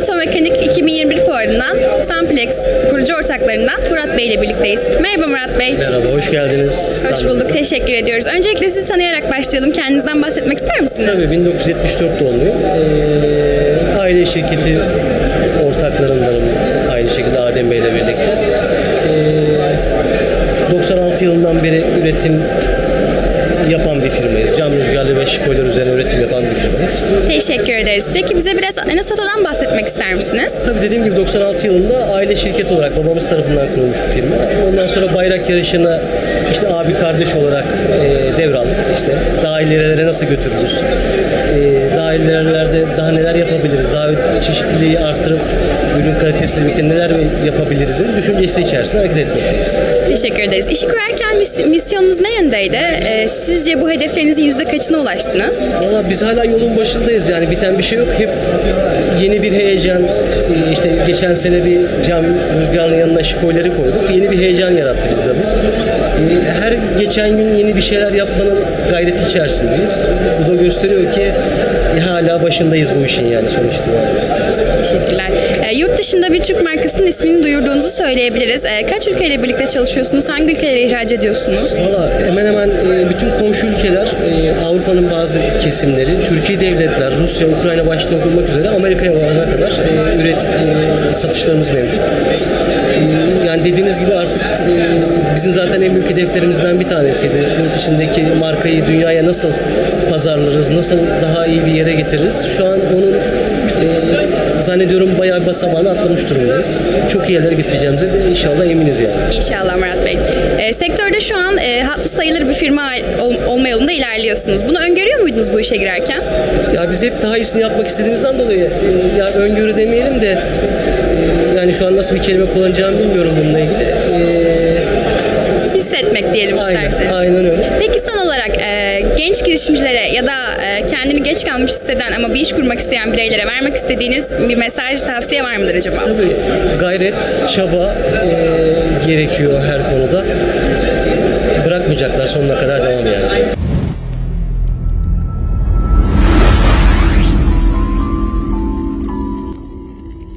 Otomekanik 2021 fuarından Samplex kurucu ortaklarından Murat Bey ile birlikteyiz. Merhaba Murat Bey. Merhaba, hoş geldiniz. Hoş bulduk, teşekkür ediyoruz. Öncelikle sizi tanıyarak başlayalım. Kendinizden bahsetmek ister misiniz? Tabii, 1974 doğumluyum. Ee, aile şirketi ortaklarındanım. Aynı şekilde Adem Bey ile birlikte. Ee, 96 yılından beri üretim yapan bir firmayız. Cam rüzgarlı ve şipoylar üzerine Teşekkür ederiz. Peki bize biraz Enes Oto'dan bahsetmek ister misiniz? Tabii dediğim gibi 96 yılında aile şirketi olarak babamız tarafından kurulmuş bir firma. Ondan sonra bayrak yarışına işte abi kardeş olarak e, devraldık. İşte daha ilerilere nasıl götürürüz? E, daha ilerilerde daha neler yapabiliriz? Daha çeşitliliği artırıp ürün kalitesiyle birlikte neler yapabilirizin düşüncesi içerisinde hareket etmekteyiz. Teşekkür ederiz. İşi kurarken mis- misyonunuz ne yöndeydi? Ee, sizce bu hedeflerinizin yüzde kaçına ulaştınız? Valla biz hala yolun başındayız yani biten bir şey yok. Hep yeni bir heyecan, e, işte geçen sene bir cam rüzgarın yanına şikoyları koyduk. Yeni bir heyecan yarattı bizde bu. E, Her geçen gün yeni bir şeyler yapmanın gayreti içerisindeyiz. Bu da gösteriyor ki hala başındayız bu işin yani sonuç itibariyle. Teşekkürler. Ee, yurt dışında bir Türk markasının ismini duyurduğunuzu söyleyebiliriz. Ee, kaç ülkeyle birlikte çalışıyorsunuz? Hangi ülkelere ihraç ediyorsunuz? Valla hemen hemen e, bütün komşu ülkeler, e, Avrupa'nın bazı kesimleri, Türkiye devletler, Rusya, Ukrayna başta olmak üzere Amerika'ya varana kadar e, üret, e, satışlarımız mevcut. E, Yani dediğiniz gibi artık e, bizim zaten en büyük hedeflerimizden bir tanesiydi. Yurt dışındaki markayı dünyaya nasıl pazarlarız, nasıl daha iyi bir yere getiririz. Şu an onun e, zannediyorum bayağı bir basamağını atlamış durumdayız. Çok iyi yerlere getireceğimize de inşallah eminiz yani. İnşallah Murat Bey. Ee, sektörde şu an e, hatırı sayılır bir firma ol- olma yolunda ilerliyorsunuz. Bunu öngörüyor muydunuz bu işe girerken? Ya biz hep daha iyisini yapmak istediğimizden dolayı e, ya öngörü demeyelim de e, yani şu an nasıl bir kelime kullanacağımı bilmiyorum bununla ilgili. E, Hissetmek diyelim aynen, isterseniz. aynen öyle. Peki son olarak e, genç girişimcilere ya da e, kendini geç kalmış hisseden ama bir iş kurmak isteyen bireylere vermek istediğiniz bir mesaj, tavsiye var mıdır acaba? Tabii gayret, çaba e, gerekiyor her konuda. Bırakmayacaklar sonuna kadar devam yani.